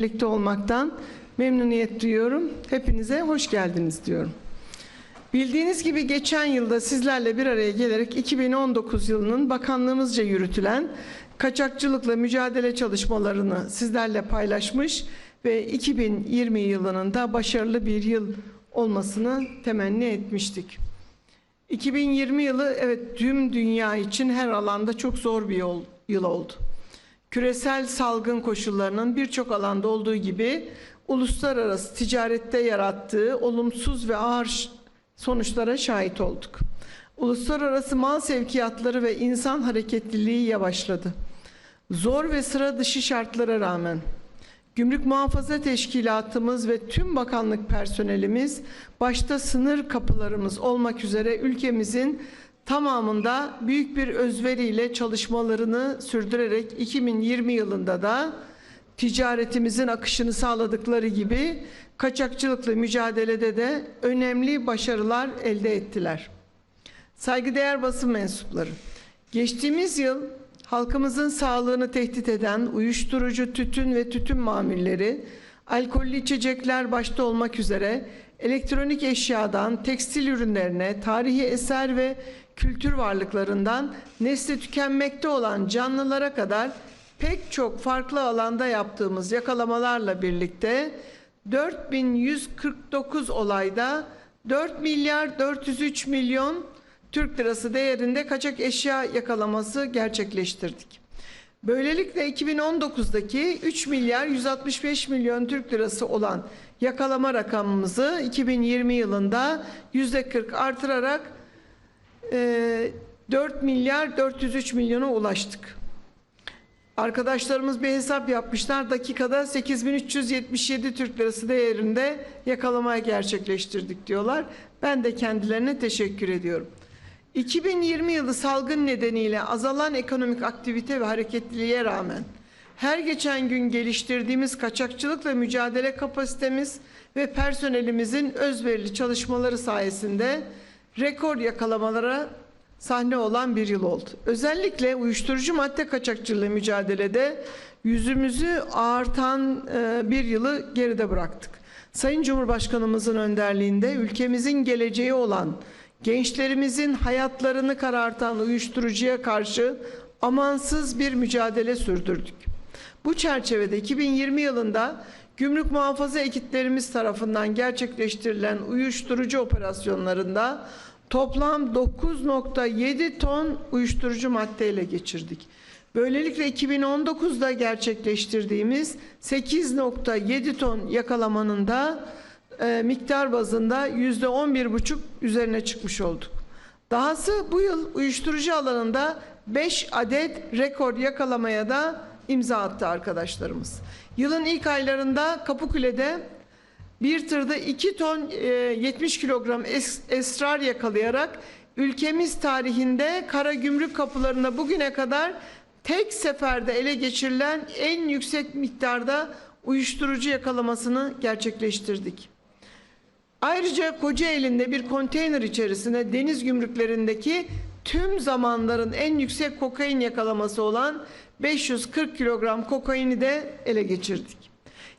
birlikte olmaktan memnuniyet duyuyorum. Hepinize hoş geldiniz diyorum. Bildiğiniz gibi geçen yılda sizlerle bir araya gelerek 2019 yılının bakanlığımızca yürütülen kaçakçılıkla mücadele çalışmalarını sizlerle paylaşmış ve 2020 yılının da başarılı bir yıl olmasını temenni etmiştik. 2020 yılı evet tüm dünya için her alanda çok zor bir yol, yıl oldu. Küresel salgın koşullarının birçok alanda olduğu gibi uluslararası ticarette yarattığı olumsuz ve ağır sonuçlara şahit olduk. Uluslararası mal sevkiyatları ve insan hareketliliği yavaşladı. Zor ve sıra dışı şartlara rağmen Gümrük Muhafaza Teşkilatımız ve tüm bakanlık personelimiz başta sınır kapılarımız olmak üzere ülkemizin tamamında büyük bir özveriyle çalışmalarını sürdürerek 2020 yılında da ticaretimizin akışını sağladıkları gibi kaçakçılıkla mücadelede de önemli başarılar elde ettiler. Saygıdeğer basın mensupları, geçtiğimiz yıl halkımızın sağlığını tehdit eden uyuşturucu, tütün ve tütün mamulleri, alkollü içecekler başta olmak üzere elektronik eşyadan tekstil ürünlerine, tarihi eser ve kültür varlıklarından nesli tükenmekte olan canlılara kadar pek çok farklı alanda yaptığımız yakalamalarla birlikte 4149 olayda 4 milyar 403 milyon Türk lirası değerinde kaçak eşya yakalaması gerçekleştirdik. Böylelikle 2019'daki 3 milyar 165 milyon Türk lirası olan yakalama rakamımızı 2020 yılında %40 artırarak e, 4 milyar 403 milyona ulaştık. Arkadaşlarımız bir hesap yapmışlar. Dakikada 8377 Türk lirası değerinde yakalama gerçekleştirdik diyorlar. Ben de kendilerine teşekkür ediyorum. 2020 yılı salgın nedeniyle azalan ekonomik aktivite ve hareketliliğe rağmen her geçen gün geliştirdiğimiz kaçakçılıkla mücadele kapasitemiz ve personelimizin özverili çalışmaları sayesinde rekor yakalamalara sahne olan bir yıl oldu. Özellikle uyuşturucu madde kaçakçılığı mücadelede yüzümüzü ağartan e, bir yılı geride bıraktık. Sayın Cumhurbaşkanımızın önderliğinde ülkemizin geleceği olan gençlerimizin hayatlarını karartan uyuşturucuya karşı amansız bir mücadele sürdürdük. Bu çerçevede 2020 yılında gümrük muhafaza ekiplerimiz tarafından gerçekleştirilen uyuşturucu operasyonlarında toplam 9.7 ton uyuşturucu madde geçirdik. Böylelikle 2019'da gerçekleştirdiğimiz 8.7 ton yakalamanın da e, miktar bazında yüzde on bir buçuk üzerine çıkmış olduk. Dahası bu yıl uyuşturucu alanında 5 adet rekor yakalamaya da imza attı arkadaşlarımız. Yılın ilk aylarında Kapıkule'de bir tırda 2 ton e, 70 kilogram es, esrar yakalayarak ülkemiz tarihinde kara gümrük kapılarında bugüne kadar tek seferde ele geçirilen en yüksek miktarda uyuşturucu yakalamasını gerçekleştirdik. Ayrıca Kocaeli'nde bir konteyner içerisine deniz gümrüklerindeki tüm zamanların en yüksek kokain yakalaması olan 540 kilogram kokaini de ele geçirdik.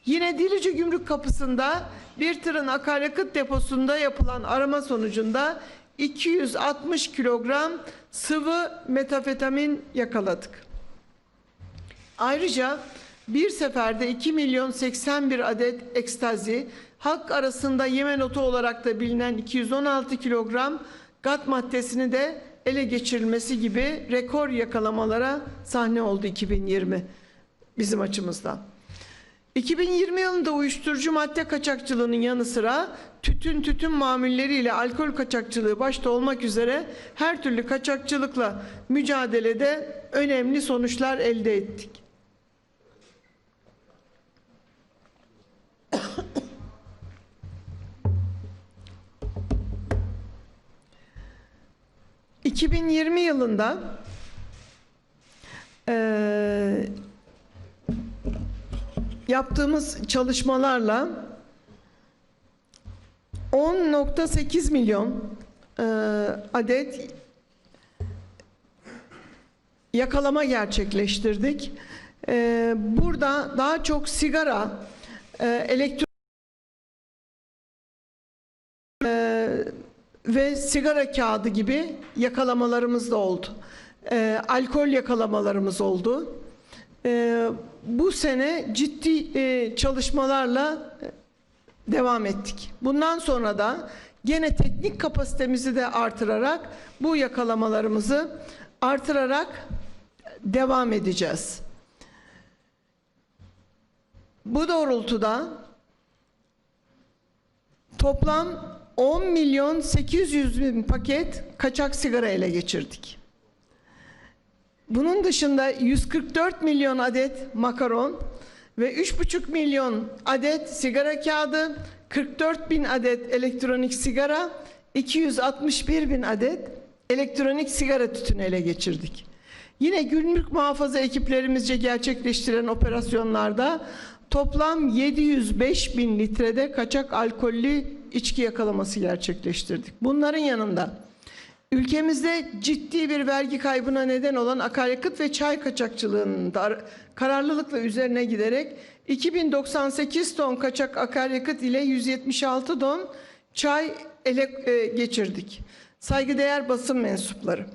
Yine Dilici Gümrük Kapısı'nda bir tırın akaryakıt deposunda yapılan arama sonucunda 260 kilogram sıvı metafetamin yakaladık. Ayrıca bir seferde 2 milyon 81 adet ekstazi, halk arasında Yemen otu olarak da bilinen 216 kilogram gat maddesini de ele geçirilmesi gibi rekor yakalamalara sahne oldu 2020 bizim açımızdan. 2020 yılında uyuşturucu madde kaçakçılığının yanı sıra tütün tütün mamulleriyle alkol kaçakçılığı başta olmak üzere her türlü kaçakçılıkla mücadelede önemli sonuçlar elde ettik. ...2020 yılında... eee yaptığımız çalışmalarla 10.8 milyon e, adet yakalama gerçekleştirdik. Ee, burada daha çok sigara, e, elektro e, ve sigara kağıdı gibi yakalamalarımız da oldu. E, alkol yakalamalarımız oldu. E, bu sene ciddi e, çalışmalarla e, devam ettik. Bundan sonra da gene teknik kapasitemizi de artırarak bu yakalamalarımızı artırarak devam edeceğiz. Bu doğrultuda toplam 10 milyon 800 bin paket kaçak sigara ele geçirdik. Bunun dışında 144 milyon adet makaron ve 3,5 milyon adet sigara kağıdı, 44 bin adet elektronik sigara, 261 bin adet elektronik sigara tütünü ele geçirdik. Yine gümrük muhafaza ekiplerimizce gerçekleştiren operasyonlarda toplam 705 bin litrede kaçak alkollü içki yakalaması gerçekleştirdik. Bunların yanında ülkemizde ciddi bir vergi kaybına neden olan akaryakıt ve çay kaçakçılığının da kararlılıkla üzerine giderek 2098 ton kaçak akaryakıt ile 176 ton çay ele e, geçirdik. Saygıdeğer basın mensupları.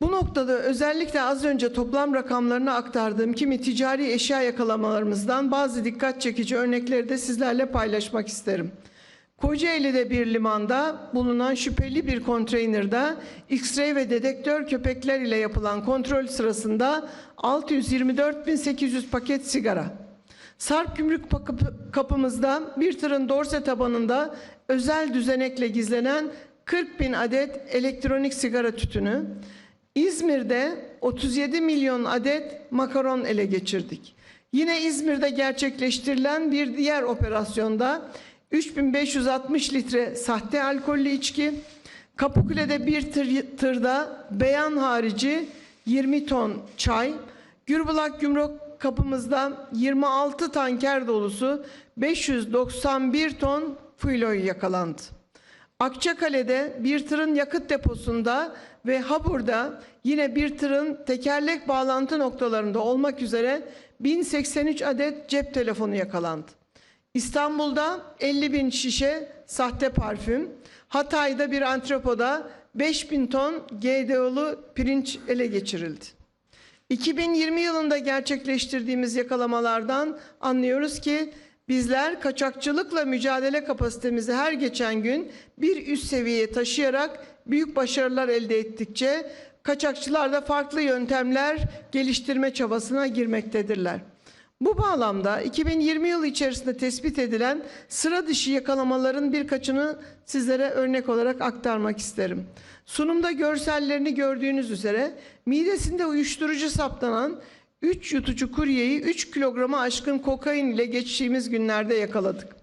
Bu noktada özellikle az önce toplam rakamlarını aktardığım kimi ticari eşya yakalamalarımızdan bazı dikkat çekici örnekleri de sizlerle paylaşmak isterim. Kocaeli'de bir limanda bulunan şüpheli bir konteynerda X-ray ve dedektör köpekler ile yapılan kontrol sırasında 624.800 paket sigara, Sarp gümrük kapımızda bir tırın dorse tabanında özel düzenekle gizlenen 40 bin adet elektronik sigara tütünü, İzmir'de 37 milyon adet makaron ele geçirdik. Yine İzmir'de gerçekleştirilen bir diğer operasyonda 3560 litre sahte alkollü içki, Kapıkule'de bir tır, tırda beyan harici 20 ton çay, Gürbulak Gümrük kapımızda 26 tanker dolusu 591 ton fuiloy yakalandı. Akçakale'de bir tırın yakıt deposunda ve Habur'da yine bir tırın tekerlek bağlantı noktalarında olmak üzere 1083 adet cep telefonu yakalandı. İstanbul'da 50 bin şişe sahte parfüm, Hatay'da bir antrepoda 5000 ton GDO'lu pirinç ele geçirildi. 2020 yılında gerçekleştirdiğimiz yakalamalardan anlıyoruz ki bizler kaçakçılıkla mücadele kapasitemizi her geçen gün bir üst seviyeye taşıyarak büyük başarılar elde ettikçe kaçakçılar da farklı yöntemler geliştirme çabasına girmektedirler. Bu bağlamda 2020 yılı içerisinde tespit edilen sıra dışı yakalamaların birkaçını sizlere örnek olarak aktarmak isterim. Sunumda görsellerini gördüğünüz üzere midesinde uyuşturucu saptanan 3 yutucu kuryeyi 3 kilograma aşkın kokain ile geçtiğimiz günlerde yakaladık.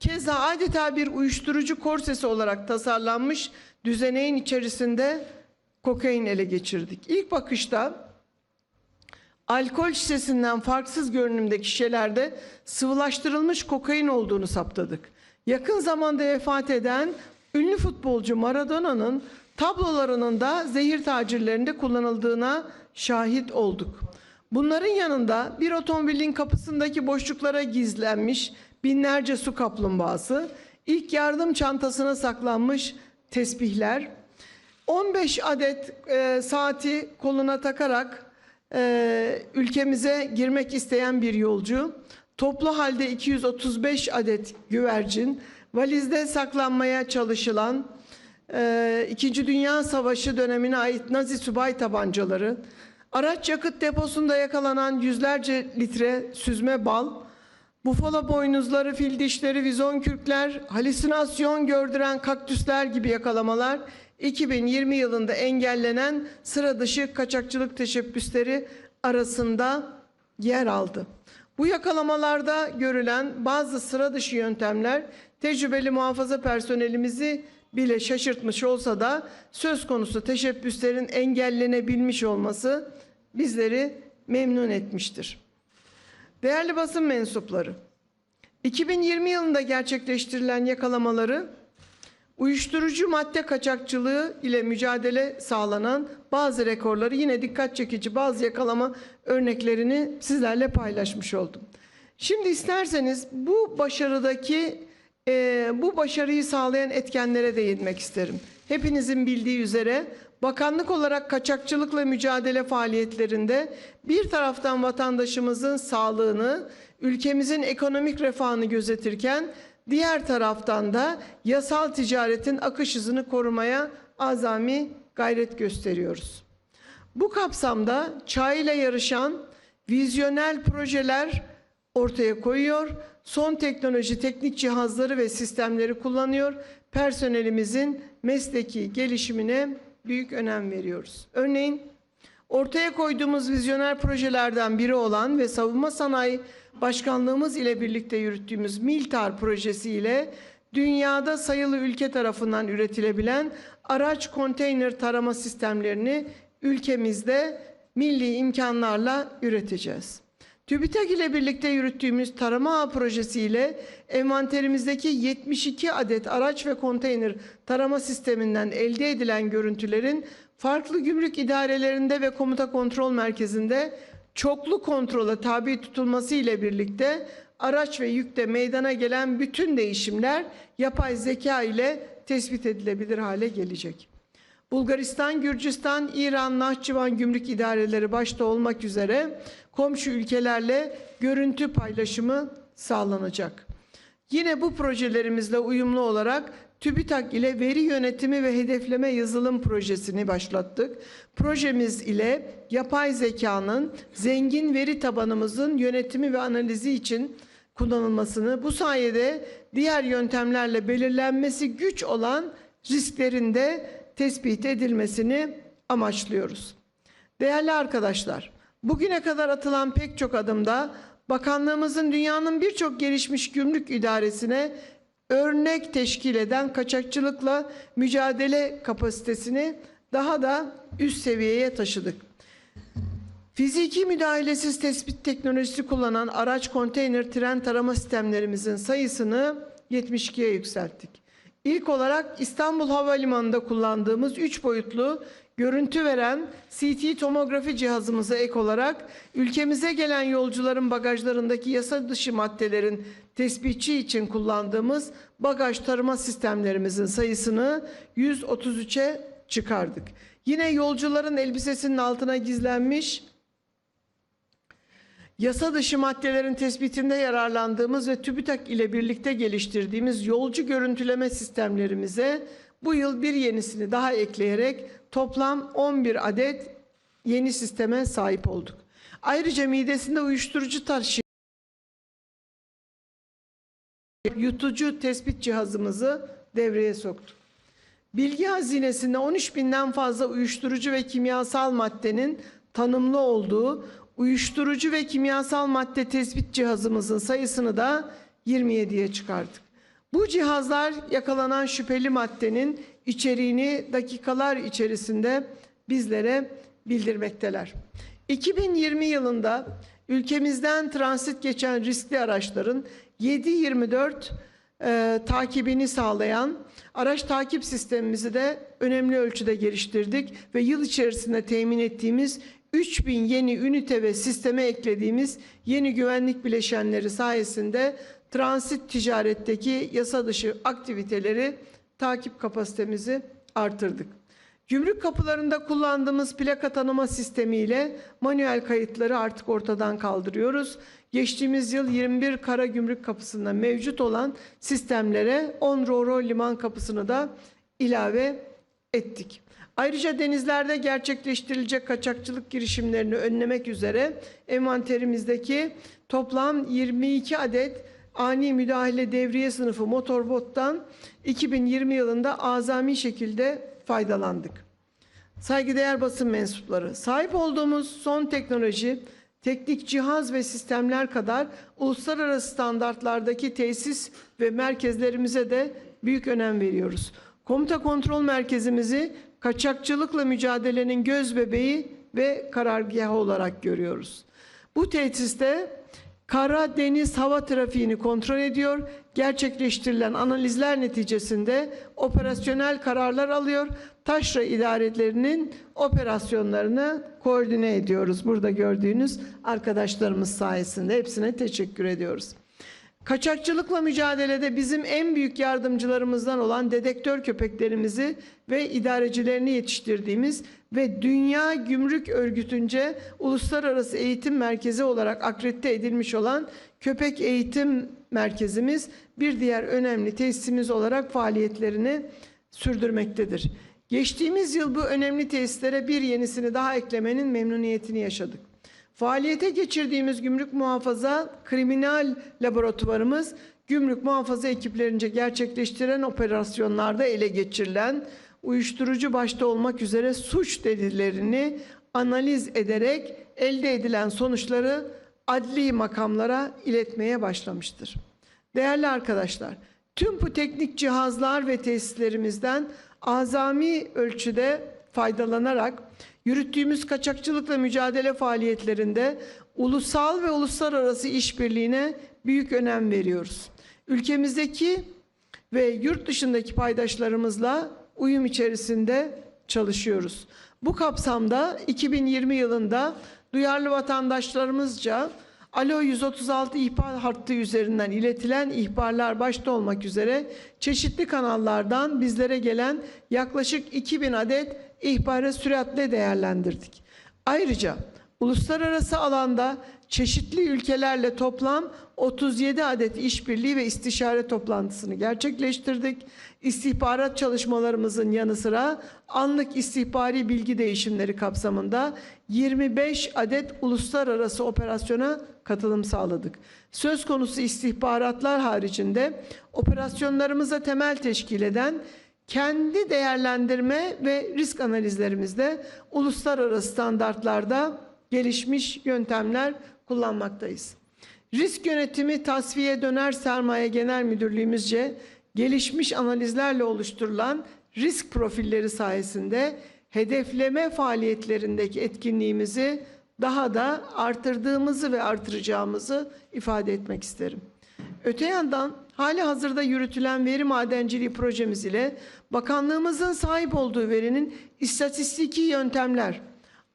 Keza adeta bir uyuşturucu korsesi olarak tasarlanmış düzeneğin içerisinde kokain ele geçirdik. İlk bakışta alkol şişesinden farksız görünümdeki şişelerde sıvılaştırılmış kokain olduğunu saptadık. Yakın zamanda vefat eden ünlü futbolcu Maradona'nın tablolarının da zehir tacirlerinde kullanıldığına şahit olduk. Bunların yanında bir otomobilin kapısındaki boşluklara gizlenmiş binlerce su kaplumbağası, ilk yardım çantasına saklanmış tesbihler, 15 adet e, saati koluna takarak e, ülkemize girmek isteyen bir yolcu, toplu halde 235 adet güvercin, valizde saklanmaya çalışılan e, İkinci Dünya Savaşı dönemine ait Nazi subay tabancaları, araç yakıt deposunda yakalanan yüzlerce litre süzme bal, bufala boynuzları, fil dişleri, vizon kürkler, halüsinasyon gördüren kaktüsler gibi yakalamalar 2020 yılında engellenen sıra dışı kaçakçılık teşebbüsleri arasında yer aldı. Bu yakalamalarda görülen bazı sıra dışı yöntemler tecrübeli muhafaza personelimizi bile şaşırtmış olsa da söz konusu teşebbüslerin engellenebilmiş olması bizleri memnun etmiştir. Değerli basın mensupları, 2020 yılında gerçekleştirilen yakalamaları Uyuşturucu madde kaçakçılığı ile mücadele sağlanan bazı rekorları yine dikkat çekici bazı yakalama örneklerini sizlerle paylaşmış oldum. Şimdi isterseniz bu başarıdaki e, bu başarıyı sağlayan etkenlere değinmek isterim. Hepinizin bildiği üzere bakanlık olarak kaçakçılıkla mücadele faaliyetlerinde bir taraftan vatandaşımızın sağlığını, ülkemizin ekonomik refahını gözetirken diğer taraftan da yasal ticaretin akış hızını korumaya azami gayret gösteriyoruz. Bu kapsamda çağıyla yarışan vizyonel projeler ortaya koyuyor. Son teknoloji teknik cihazları ve sistemleri kullanıyor. Personelimizin mesleki gelişimine büyük önem veriyoruz. Örneğin ortaya koyduğumuz vizyoner projelerden biri olan ve savunma sanayi başkanlığımız ile birlikte yürüttüğümüz Miltar projesi ile dünyada sayılı ülke tarafından üretilebilen araç konteyner tarama sistemlerini ülkemizde milli imkanlarla üreteceğiz. TÜBİTAK ile birlikte yürüttüğümüz tarama ağı projesiyle envanterimizdeki 72 adet araç ve konteyner tarama sisteminden elde edilen görüntülerin farklı gümrük idarelerinde ve komuta kontrol merkezinde çoklu kontrole tabi tutulması ile birlikte araç ve yükte meydana gelen bütün değişimler yapay zeka ile tespit edilebilir hale gelecek. Bulgaristan, Gürcistan, İran, Nahçıvan gümrük idareleri başta olmak üzere komşu ülkelerle görüntü paylaşımı sağlanacak. Yine bu projelerimizle uyumlu olarak TÜBİTAK ile veri yönetimi ve hedefleme yazılım projesini başlattık. Projemiz ile yapay zekanın zengin veri tabanımızın yönetimi ve analizi için kullanılmasını, bu sayede diğer yöntemlerle belirlenmesi güç olan risklerin de tespit edilmesini amaçlıyoruz. Değerli arkadaşlar, bugüne kadar atılan pek çok adımda bakanlığımızın dünyanın birçok gelişmiş gümrük idaresine örnek teşkil eden kaçakçılıkla mücadele kapasitesini daha da üst seviyeye taşıdık. Fiziki müdahalesiz tespit teknolojisi kullanan araç konteyner tren tarama sistemlerimizin sayısını 72'ye yükselttik. İlk olarak İstanbul Havalimanı'nda kullandığımız 3 boyutlu görüntü veren CT tomografi cihazımıza ek olarak ülkemize gelen yolcuların bagajlarındaki yasa dışı maddelerin tespitçi için kullandığımız bagaj tarama sistemlerimizin sayısını 133'e çıkardık. Yine yolcuların elbisesinin altına gizlenmiş Yasa dışı maddelerin tespitinde yararlandığımız ve TÜBİTAK ile birlikte geliştirdiğimiz yolcu görüntüleme sistemlerimize bu yıl bir yenisini daha ekleyerek toplam 11 adet yeni sisteme sahip olduk. Ayrıca midesinde uyuşturucu taşıyan yutucu tespit cihazımızı devreye soktuk. Bilgi hazinesinde 13 binden fazla uyuşturucu ve kimyasal maddenin tanımlı olduğu uyuşturucu ve kimyasal madde tespit cihazımızın sayısını da 27'ye çıkardık. Bu cihazlar yakalanan şüpheli maddenin içeriğini dakikalar içerisinde bizlere bildirmekteler. 2020 yılında ülkemizden transit geçen riskli araçların 7-24 e, takibini sağlayan araç takip sistemimizi de önemli ölçüde geliştirdik ve yıl içerisinde temin ettiğimiz 3000 yeni ünite ve sisteme eklediğimiz yeni güvenlik bileşenleri sayesinde transit ticaretteki yasa dışı aktiviteleri takip kapasitemizi artırdık. Gümrük kapılarında kullandığımız plaka tanıma sistemiyle manuel kayıtları artık ortadan kaldırıyoruz. Geçtiğimiz yıl 21 kara gümrük kapısında mevcut olan sistemlere 10 Roro liman kapısını da ilave ettik. Ayrıca denizlerde gerçekleştirilecek kaçakçılık girişimlerini önlemek üzere envanterimizdeki toplam 22 adet ani müdahale devriye sınıfı motorbottan 2020 yılında azami şekilde faydalandık. Saygıdeğer basın mensupları, sahip olduğumuz son teknoloji, teknik cihaz ve sistemler kadar uluslararası standartlardaki tesis ve merkezlerimize de büyük önem veriyoruz. Komuta kontrol merkezimizi kaçakçılıkla mücadelenin göz bebeği ve karargahı olarak görüyoruz. Bu tesiste kara, deniz, hava trafiğini kontrol ediyor. Gerçekleştirilen analizler neticesinde operasyonel kararlar alıyor. Taşra idarelerinin operasyonlarını koordine ediyoruz. Burada gördüğünüz arkadaşlarımız sayesinde hepsine teşekkür ediyoruz. Kaçakçılıkla mücadelede bizim en büyük yardımcılarımızdan olan dedektör köpeklerimizi ve idarecilerini yetiştirdiğimiz ve Dünya Gümrük Örgütü'nce uluslararası eğitim merkezi olarak akredite edilmiş olan köpek eğitim merkezimiz bir diğer önemli tesisimiz olarak faaliyetlerini sürdürmektedir. Geçtiğimiz yıl bu önemli tesislere bir yenisini daha eklemenin memnuniyetini yaşadık. Faaliyete geçirdiğimiz gümrük muhafaza kriminal laboratuvarımız gümrük muhafaza ekiplerince gerçekleştiren operasyonlarda ele geçirilen uyuşturucu başta olmak üzere suç delillerini analiz ederek elde edilen sonuçları adli makamlara iletmeye başlamıştır. Değerli arkadaşlar, tüm bu teknik cihazlar ve tesislerimizden azami ölçüde faydalanarak yürüttüğümüz kaçakçılıkla mücadele faaliyetlerinde ulusal ve uluslararası işbirliğine büyük önem veriyoruz. Ülkemizdeki ve yurt dışındaki paydaşlarımızla uyum içerisinde çalışıyoruz. Bu kapsamda 2020 yılında duyarlı vatandaşlarımızca Alo 136 ihbar hattı üzerinden iletilen ihbarlar başta olmak üzere çeşitli kanallardan bizlere gelen yaklaşık 2000 adet ihbarı süratle değerlendirdik. Ayrıca uluslararası alanda çeşitli ülkelerle toplam 37 adet işbirliği ve istişare toplantısını gerçekleştirdik. İstihbarat çalışmalarımızın yanı sıra anlık istihbari bilgi değişimleri kapsamında 25 adet uluslararası operasyona katılım sağladık. Söz konusu istihbaratlar haricinde operasyonlarımıza temel teşkil eden kendi değerlendirme ve risk analizlerimizde uluslararası standartlarda gelişmiş yöntemler kullanmaktayız. Risk yönetimi tasfiye döner sermaye genel müdürlüğümüzce gelişmiş analizlerle oluşturulan risk profilleri sayesinde hedefleme faaliyetlerindeki etkinliğimizi daha da artırdığımızı ve artıracağımızı ifade etmek isterim. Öte yandan hali hazırda yürütülen veri madenciliği projemiz ile bakanlığımızın sahip olduğu verinin istatistiki yöntemler,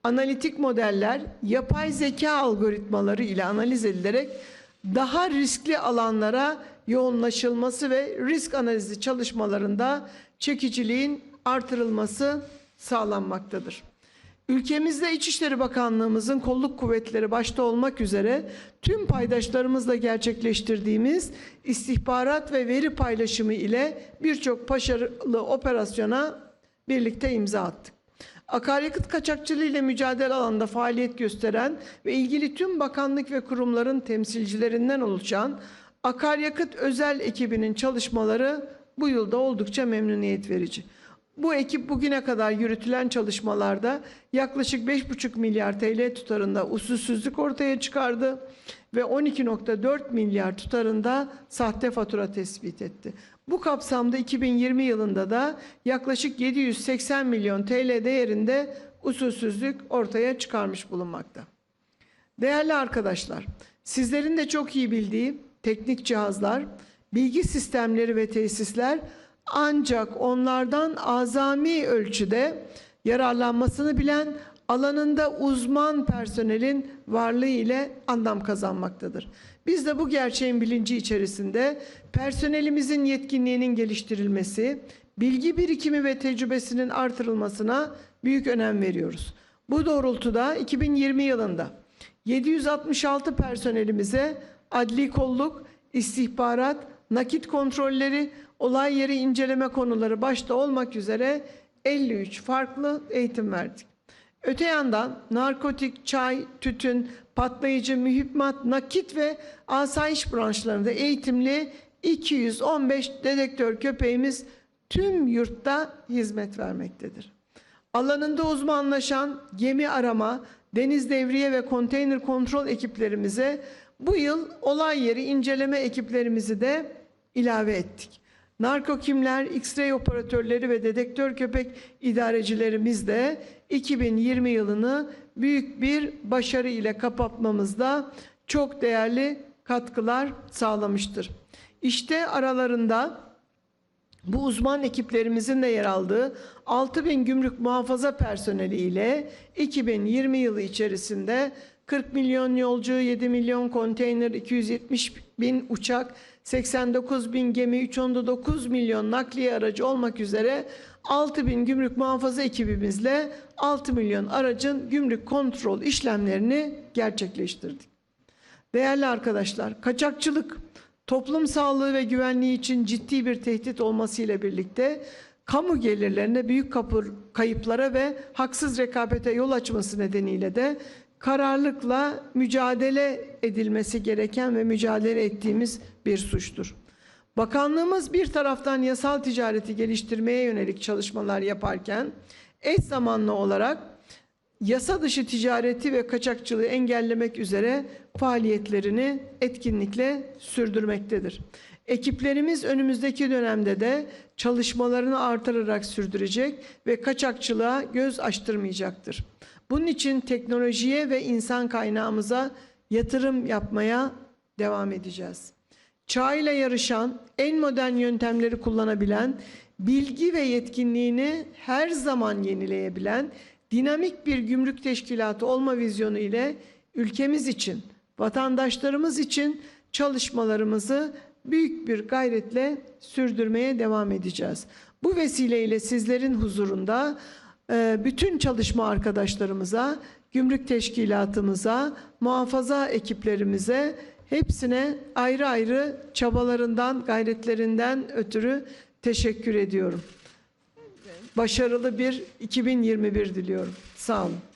analitik modeller, yapay zeka algoritmaları ile analiz edilerek daha riskli alanlara yoğunlaşılması ve risk analizi çalışmalarında çekiciliğin artırılması sağlanmaktadır. Ülkemizde İçişleri Bakanlığımızın kolluk kuvvetleri başta olmak üzere tüm paydaşlarımızla gerçekleştirdiğimiz istihbarat ve veri paylaşımı ile birçok başarılı operasyona birlikte imza attık. Akaryakıt kaçakçılığı ile mücadele alanında faaliyet gösteren ve ilgili tüm bakanlık ve kurumların temsilcilerinden oluşan akaryakıt özel ekibinin çalışmaları bu yılda oldukça memnuniyet verici. Bu ekip bugüne kadar yürütülen çalışmalarda yaklaşık 5,5 milyar TL tutarında usulsüzlük ortaya çıkardı ve 12.4 milyar tutarında sahte fatura tespit etti. Bu kapsamda 2020 yılında da yaklaşık 780 milyon TL değerinde usulsüzlük ortaya çıkarmış bulunmakta. Değerli arkadaşlar, sizlerin de çok iyi bildiği teknik cihazlar, bilgi sistemleri ve tesisler ancak onlardan azami ölçüde yararlanmasını bilen alanında uzman personelin varlığı ile anlam kazanmaktadır. Biz de bu gerçeğin bilinci içerisinde personelimizin yetkinliğinin geliştirilmesi, bilgi birikimi ve tecrübesinin artırılmasına büyük önem veriyoruz. Bu doğrultuda 2020 yılında 766 personelimize adli kolluk, istihbarat, nakit kontrolleri, olay yeri inceleme konuları başta olmak üzere 53 farklı eğitim verdik. Öte yandan narkotik, çay, tütün, patlayıcı, mühimmat, nakit ve asayiş branşlarında eğitimli 215 dedektör köpeğimiz tüm yurtta hizmet vermektedir. Alanında uzmanlaşan gemi arama, deniz devriye ve konteyner kontrol ekiplerimize bu yıl olay yeri inceleme ekiplerimizi de ilave ettik. Narkokimler, X-ray operatörleri ve dedektör köpek idarecilerimiz de 2020 yılını büyük bir başarı ile kapatmamızda çok değerli katkılar sağlamıştır. İşte aralarında bu uzman ekiplerimizin de yer aldığı 6000 gümrük muhafaza personeli ile 2020 yılı içerisinde 40 milyon yolcu, 7 milyon konteyner, 270 bin uçak, 89 bin gemi, 3.9 milyon nakliye aracı olmak üzere 6 bin gümrük muhafaza ekibimizle 6 milyon aracın gümrük kontrol işlemlerini gerçekleştirdik. Değerli arkadaşlar, kaçakçılık toplum sağlığı ve güvenliği için ciddi bir tehdit olmasıyla birlikte kamu gelirlerine büyük kapı- kayıplara ve haksız rekabete yol açması nedeniyle de kararlılıkla mücadele edilmesi gereken ve mücadele ettiğimiz bir suçtur. Bakanlığımız bir taraftan yasal ticareti geliştirmeye yönelik çalışmalar yaparken eş zamanlı olarak yasa dışı ticareti ve kaçakçılığı engellemek üzere faaliyetlerini etkinlikle sürdürmektedir. Ekiplerimiz önümüzdeki dönemde de çalışmalarını artırarak sürdürecek ve kaçakçılığa göz açtırmayacaktır. Bunun için teknolojiye ve insan kaynağımıza yatırım yapmaya devam edeceğiz. Çağıyla yarışan, en modern yöntemleri kullanabilen, bilgi ve yetkinliğini her zaman yenileyebilen, dinamik bir gümrük teşkilatı olma vizyonu ile ülkemiz için, vatandaşlarımız için çalışmalarımızı büyük bir gayretle sürdürmeye devam edeceğiz. Bu vesileyle sizlerin huzurunda bütün çalışma arkadaşlarımıza, gümrük teşkilatımıza, muhafaza ekiplerimize hepsine ayrı ayrı çabalarından, gayretlerinden ötürü teşekkür ediyorum. Başarılı bir 2021 diliyorum. Sağ olun.